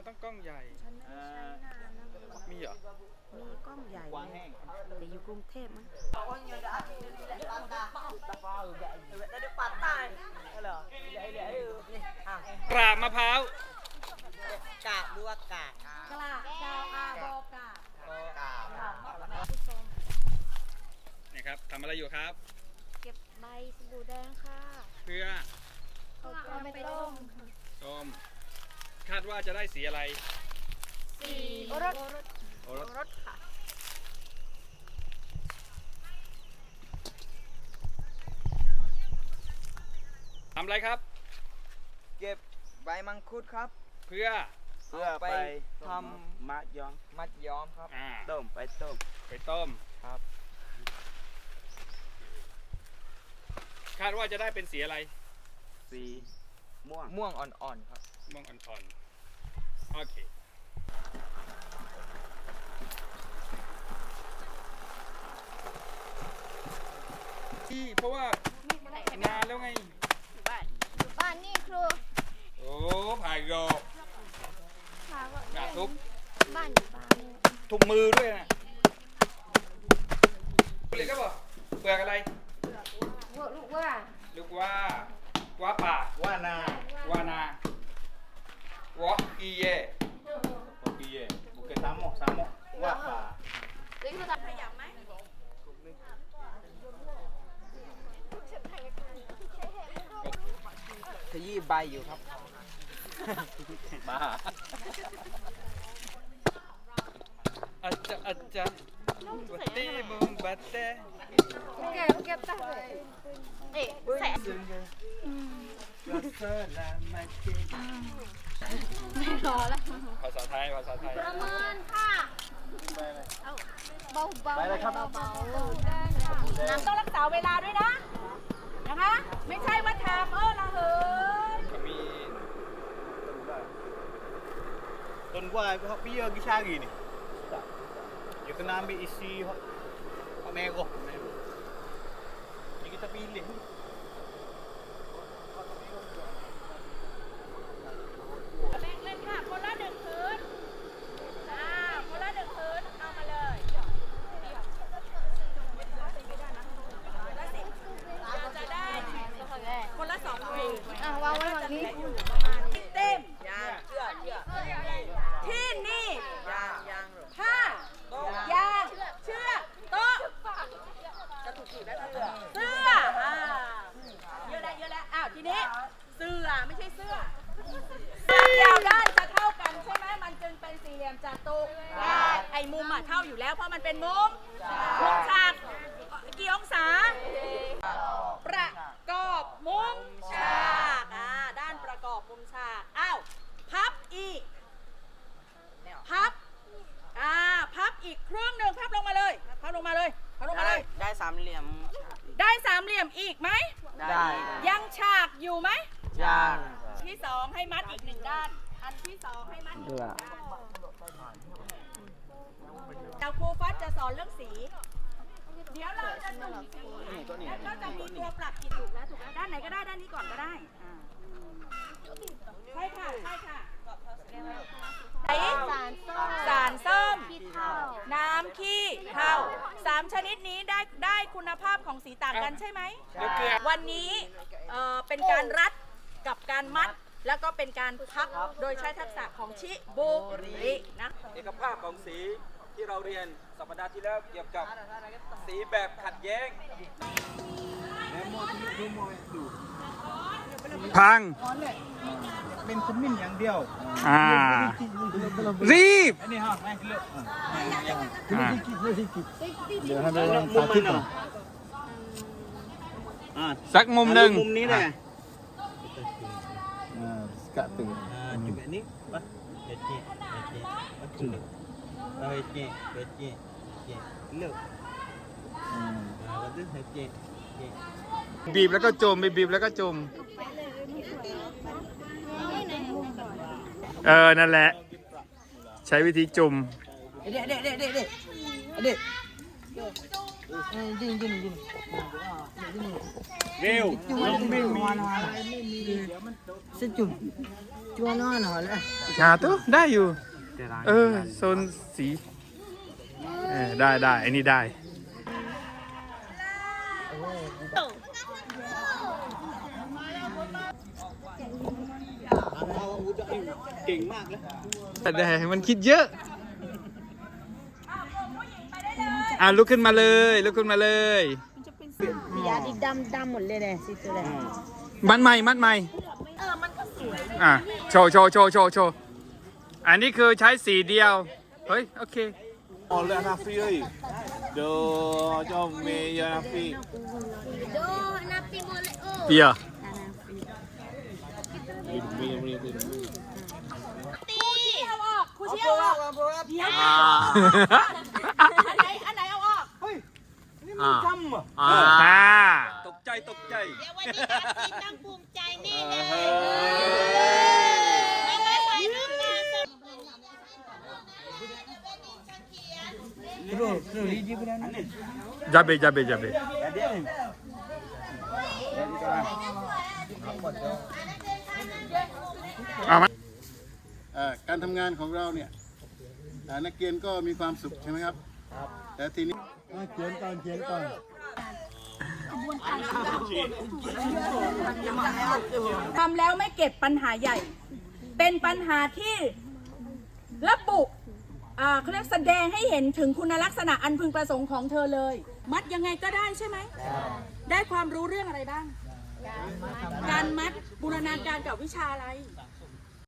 มันต้องกล้องใหญ่ ฉันไม่ได้ใช้นานนะมีเหรอ มีกล้องใหญ่กวางแห้งแต่อยู่กรุงเทพมั้ง กราบมะพร้าว กาบดูว่ากาบกลาดาวอาบอกกากาบผู้ชมนี่ครับทำอะไรอยู่ครับ เก็บใบสบู่แดงค่ะเพื่อเอาไปต้มต้ม คาดว่าจะได้สีอะไร สีรสโอ้รสรสค่ะ ทำอะไรครับ เก็บใบมังคุดครับ เพื่อ เพื่อไปทมัดย้อมำมัดย้อมครับ อ่า ต้มไปต้ม ไปต้มครับ คาดว่าจะได้เป็นสีอะไร สี ม่วงม่วงอ่อนๆครับม่วงอ่อนๆ โอเค ที่เพราะว่านานแล้วไงบ้านนี่ครูโอ้ผ่ายโยถามว่าหนาทุบบ้านอยู่บ้านนี่ทุบมือด้วยนะหรือก็บอกเปลือกอะไรว่าลูกว่า ลูกว่าว่าป่าว่านาว่านาวออีเยโอเคบุกสามหมกสามหมกว่าป่าขยี้ ใบอยู่ครับบ้าอาจจะอาจจะวัตตีมุมบัตเตเก็บเก็บตาเอ๊ะแสบไม่รอแล้วภาษาไทย ภาษาไทย ประเมินค่ะเบาเบาไปเลยครับ เบาน้ำต้องรักษาเวลาด้วยนะ นะคะ ไม่ใช่ว่าทำเออละเหยก็มีต้นกล้วยเขาพี่เกี่ชา gini ya kena ambil isi hot hot merah ni kita pilih แบ่งเล่นค่ะ คนละหนึ่งพื้นอ่าคนละหนึ่งพื้น เอามาเลยจะได้คนละสองพื้น อะวางไว้ฝั่งนี้ เต็มที่นี่ผ้ายางเชือกโต๊ะเสื้ออ่าเย อะแล้วเยอะแล้วอ้าวทีนี้เสื้อไม่ใช่เสื้อเสื้อยาวด้านจะเท่ากันใช่ไหมมันจึงเป็นสี่เหลี่ยมจัตุรัสไอ้มุมอะเท่าอยู่แล้วเพราะมันเป็นมุมมุมฉากกี่องศา ประกอบมุมฉากอ่าด้านประกอบมุมฉากอ้าวพับอีก พับ อ่า พับอีกครึ่งหนึ่งพับลงมาเลย พับลงมาเลย พับลงมาเลย ได้สามเหลี่ยมได้สามเหลี่ยมอีกไหม ได้ยังฉากอยู่ไหมย่างที่สองให้มัดอีกหนึ่งด้าน อันที่สองให้มัดอีกหนึ่งด้านเดี๋ยวครูฟัดจะสอนเรื่องสี เดี๋ยวเราจะจุ่มสีแล้วก็จะมีตัวปรับกิดถูกแล้วถูกแล้วด้านไหนก็ได้ด้านนี้ก่อนก็ได้อ่าใช่ค่ะใช่ค่ะ 3 ชนิดนี้ได้ได้คุณภาพของสีต่างกันใช่ไหมวันนี้เเป็นการรัดกับการมัด แล้วก็เป็นการพับโดยใช้ทักษะของชิบุรินะเอกภาพของสีที่เราเรียนสัปดาห์ที่แล้วเกี่ยวกับสีแบบขัดแย้ง พัง เป็นขมิ้นอย่างเดียวอ่ารีบอันนี้ฮะแม่เลือกอ่าเดี๋ยวให้ไปลองสาธิตก่อนอ่าสักมุมหนึ่งมุมนี้แหละอ่ากะตึง Ah, juga ni apa? Leceh, leceh. Macam ni. Oh, leceh, leceh, leceh. Look. อืม Ah, kata leceh, leceh. บีบแล้วก็จมบีบแล้วก็จม เออ นั่นแหละ ใช้วิธีจุ่มเด็ดเด็ดเด็ดเด็ดเด็ดเร็วลงไม่มีหาตัวได้อยู่ เออโซนสีได้ได้อ้นี่ได้ เก่งมากเลยแต่แดงมันคิดเยอะอะลุกขึ้นมาเลยลุกขึ้นมาเลยยาดิดำดำหมดเลยเนี่ยสิตัวเลยมัดใหม่มัดใหม่เออมันก็สวยอะโชว์โชว์โชว์โชว์โชว์อันนี้คือใช้สีเดียวเฮ้ยโอเค Oleh Hanafi ơi. Do cho mẹ Hanafi. ดูนาปีโมเลโอเปียร์ Mẹ mẹ mẹ. เอาอ อกครูเชี่ยวออกเดี๋ยวอ่าอันไหนอันไหนเอาออกอ่าอ่าตกใจตกใจ เดี๋ยววันนี้แอฟซีต้องภูมิใจแน่เลยไม่ไม่ใส่น้ำตาลจับเบจับเบจับเบเอามาเอ่อการทำงานของเราเนี่ย นักเรียนก็มีความสุขใช่ไหมครับ แต่ทีนี้เขียนก่อนเขียนก่อนทำแล้วไม่เก็บปัญหาใหญ่ เป็นปัญหาที่ระบุอ่าเขาเรียกแสดงให้เห็นถึงคุณลักษณะอันพึงประสงค์ของเธอเลย มัดยังไงก็ได้ใช่ไหม ได้ความรู้เรื่องอะไรบ้าง การมัดบูรณาการกับวิชาอะไร